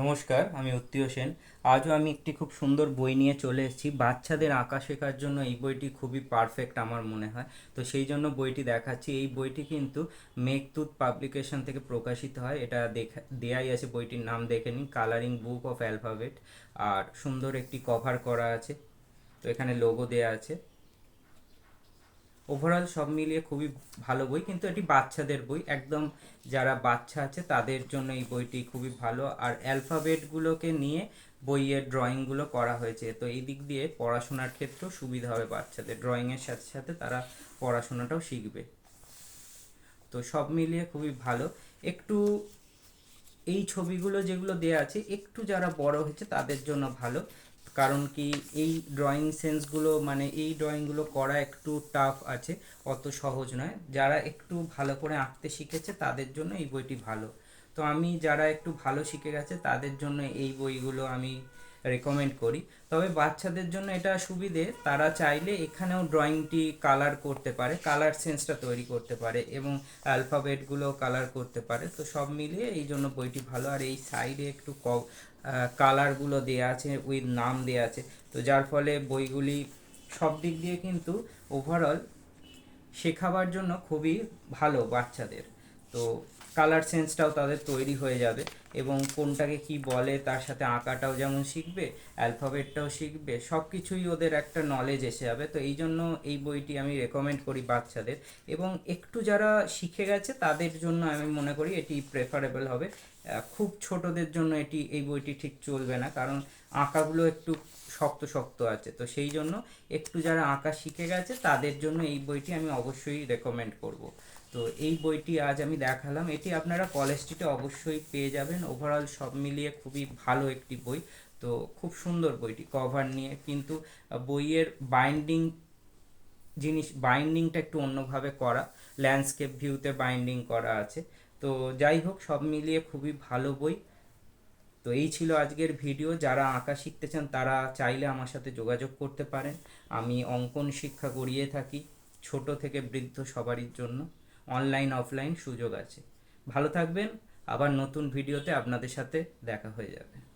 নমস্কার, আমি উত্তীয় সেন। আজও আমি একটি খুব সুন্দর বই নিয়ে চলে এসেছি। বাচ্চাদের আঁকা শেখার জন্য এই বইটি খুবই পারফেক্ট আমার মনে হয়। তো সেই জন্য বইটি দেখাচ্ছি। এই বইটি কিন্তু মেঘদূত পাবলিকেশন থেকে প্রকাশিত হয়। এটা দেখা, দেয়াই আছে বইটির নাম দেখে নিন। কালারিং বুক অফ অ্যালফাবেট আর সুন্দর একটি কভার করা আছে। তো এখানে লোগো দেয়া আছে। ওভারঅল সব মিলিয়ে খুবই ভালো বই, কিন্তু এটি বাচ্চাদের বই। একদম যারা বাচ্চা আছে, তাদের জন্য এই বইটি খুবই ভালো। আর অ্যালফাবেটগুলোকে নিয়ে বইয়ের ড্রয়িংগুলো করা হয়েছে। তো এই দিক দিয়ে পড়াশোনার ক্ষেত্রেও সুবিধা হবে বাচ্চাদের। ড্রয়িংয়ের সাথে সাথে তারা পড়াশোনাটাও শিখবে। তো সব মিলিয়ে খুবই ভালো। একটু এই ছবিগুলো যেগুলো দেয়া আছে, একটু যারা বড় হয়েছে, তাদের জন্য ভালো। কারণ কি এই ড্রয়িং সেন্সগুলো মানে এই ড্রয়িংগুলো করা একটু টাফ আছে, অত সহজ নয়। যারা একটু ভালো করে আঁকতে শিখেছে, তাদের জন্য এই বইটি ভালো। তো আমি যারা একটু ভালো শিখে গেছে, তাদের জন্য এই বইগুলো আমি রেকমেন্ড করি। তবে বাচ্চাদের জন্য এটা সুবিধে, তারা চাইলে এখানেও ড্রয়িংটি কালার করতে পারে কালার সেন্সটা তৈরি করতে পারে এবং অ্যালফাবেটগুলো কালার করতে পারে। তো সব মিলিয়ে এই জন্য বইটি ভালো। আর এই সাইডে একটু ক কালারগুলো দেয়া আছে উইথ নাম দেয়া আছে। তো যার ফলে বইগুলি সব দিক দিয়ে কিন্তু ওভারঅল শেখাবার জন্য খুবই ভালো বাচ্চাদের। তো কালার সেন্সটাও তাদের তৈরি হয়ে যাবে এবং কোনটাকে কি বলে তার সাথে আঁকাটাও যেমন শিখবে অ্যালফাবেটটাও শিখবে সব কিছুই ওদের একটা নলেজ এসে যাবে। তো এই জন্য এই বইটি আমি রেকমেন্ড করি বাচ্চাদের এবং একটু যারা শিখে গেছে তাদের জন্য আমি মনে করি এটি প্রেফারেবল হবে। খুব ছোটদের জন্য এটি, এই বইটি ঠিক চলবে না কারণ আঁকাগুলো একটু শক্ত শক্ত আছে। তো সেই জন্য একটু যারা আঁকা শিখে গেছে তাদের জন্য এই বইটি আমি অবশ্যই রেকমেন্ড করব। তো এই বইটি আজ আমি দেখালাম। এটি আপনারা কলেজ স্ট্রিটে অবশ্যই পেয়ে যাবেন। ওভারঅল সব মিলিয়ে খুবই ভালো একটি বই। তো খুব সুন্দর বইটি কভার নিয়ে। কিন্তু বইয়ের বাইন্ডিং জিনিস বাইন্ডিংটা একটু অন্যভাবে করা। ল্যান্ডস্কেপ ভিউতে বাইন্ডিং করা আছে। তো যাই হোক, সব মিলিয়ে খুবই ভালো বই। তো এই ছিল আজকের ভিডিও যারা আঁকা শিখতে চান, তারা চাইলে আমার সাথে যোগাযোগ করতে পারেন। আমি অঙ্কন শিক্ষা করিয়ে থাকি, ছোট থেকে বৃদ্ধ সবারই জন্য। অনলাইন অফলাইন সুযোগ আছে। ভালো থাকবেন আবার নতুন ভিডিওতে আপনাদের সাথে দেখা হয়ে যাবে।